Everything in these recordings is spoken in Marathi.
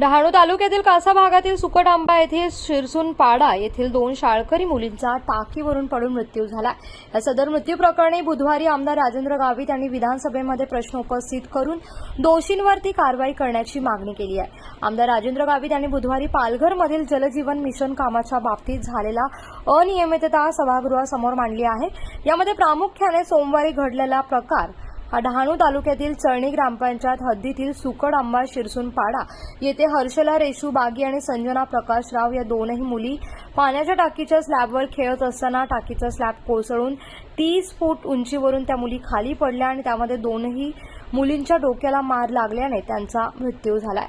डहाणू तालुक्यातील कासा भागातील सुकट आंबा येथील शिरसून पाडा येथील दोन शाळकरी मुलींचा टाकीवरून पडून मृत्यू झाला. या सदर मृत्यू प्रकरणी बुधवारी आमदार राजेंद्र गावित यांनी विधानसभेमध्ये प्रश्न उपस्थित करून दोषींवरती कारवाई करण्याची मागणी केली आहे. आमदार राजेंद्र गावित यांनी बुधवारी पालघरमधील जलजीवन मिशन कामाच्या बाबतीत झालेला अनियमितता सभागृहासमोर मांडली आहे. यामध्ये प्रामुख्याने सोमवारी घडलेला प्रकार डहाणू तालुक्यातील चळणी ग्रामपंचायत हद्दीतील सुकड आंबा शिरसून पाडा येथे हर्षला रेशू बागी आणि संजना प्रकाशराव या दोनही मुली पाण्याच्या टाकीच्या स्लॅबवर खेळत असताना टाकीचा स्लॅब कोसळून तीस फूट उंचीवरून त्या मुली खाली पडल्या आणि त्यामध्ये दोनही मुलींच्या डोक्याला मार लागल्याने त्यांचा मृत्यू झालाय.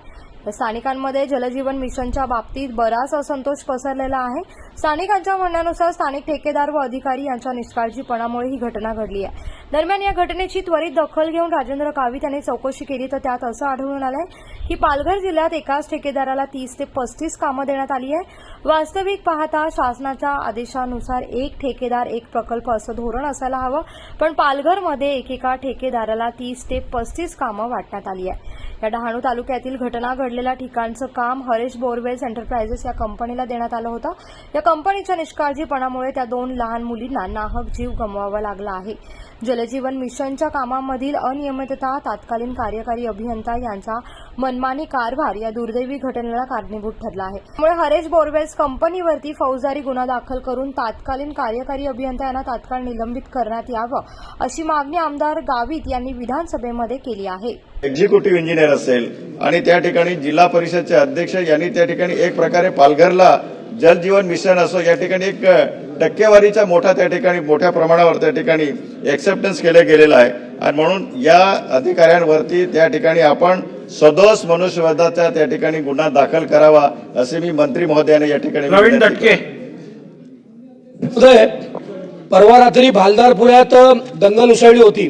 स्थानिकांमध्ये जलजीवन मिशनच्या बाबतीत बराच असंतोष पसरलेला आहे. स्थानिकांच्या म्हणण्यानुसार स्थानिक ठेकेदार व अधिकारी यांच्या निष्काळजीपणामुळे ही घटना घडली आहे. दरम्यान या घटनेची त्वरित दखल घेऊन राजेंद्र कावित यांनी चौकशी केली. तर त्यात असं आढळून आलंय की पालघर जिल्ह्यात एकाच ठेकेदाराला तीस ते पस्तीस कामं देण्यात आली आहे. वास्तविक पाहता शासनाच्या आदेशानुसार एक ठेकेदार एक प्रकल्प असं धोरण असायला हवं. पण पालघरमध्ये एकेका ठेकेदाराला तीस ते पस्तीस कामं वाटण्यात आली आहे. या डहाणू तालुक्यातील घटना घडलेल्या ठिकाणचं काम हरेश बोरवेल्स एंटरप्राइजेस या कंपनीला देण्यात आलं होतं. या कंपनीच्या निष्काळजीपणामुळे त्या दोन लहान मुलींना नाहक जीव गमवावा लागला आहे. जलजीवन मिशनच्या कामामधील अनियमितता तात्कालीन कार्यकारी अभियंता यांचा मनमानी कारभार या दुर्दैवी घटनेला कारणीभूत ठरला आहे. त्यामुळे हरेश बोरवेल्स कंपनीवरती फौजदारी गुन्हा दाखल करून तात्कालीन कार्यकारी अभियंता यांना तात्काळ निलंबित करण्यात यावं अशी मागणी आमदार गावित यांनी विधानसभेमध्ये केली आहे. एक्झिक्युटिव्ह इंजिनियर असेल आणि त्या ठिकाणी जिल्हा परिषदचे अध्यक्ष यांनी त्या ठिकाणी एक प्रकारे पालघरला जलजीवन मिशन असो या ठिकाणी एक टक्केवारीचा मोठा त्या ठिकाणी मोठ्या प्रमाणावर त्या ठिकाणी एक्सेप्टन्स केलं गेलेलं आहे. आणि म्हणून या अधिकाऱ्यांवरती त्या ठिकाणी आपण सदोष मनुष्यवधाचा त्या ठिकाणी गुन्हा दाखल करावा असे मी मंत्री महोदयाने या ठिकाणी प्रवीण दटके. परवा रात्री भालदारपुऱ्यात दंगल उसळली होती.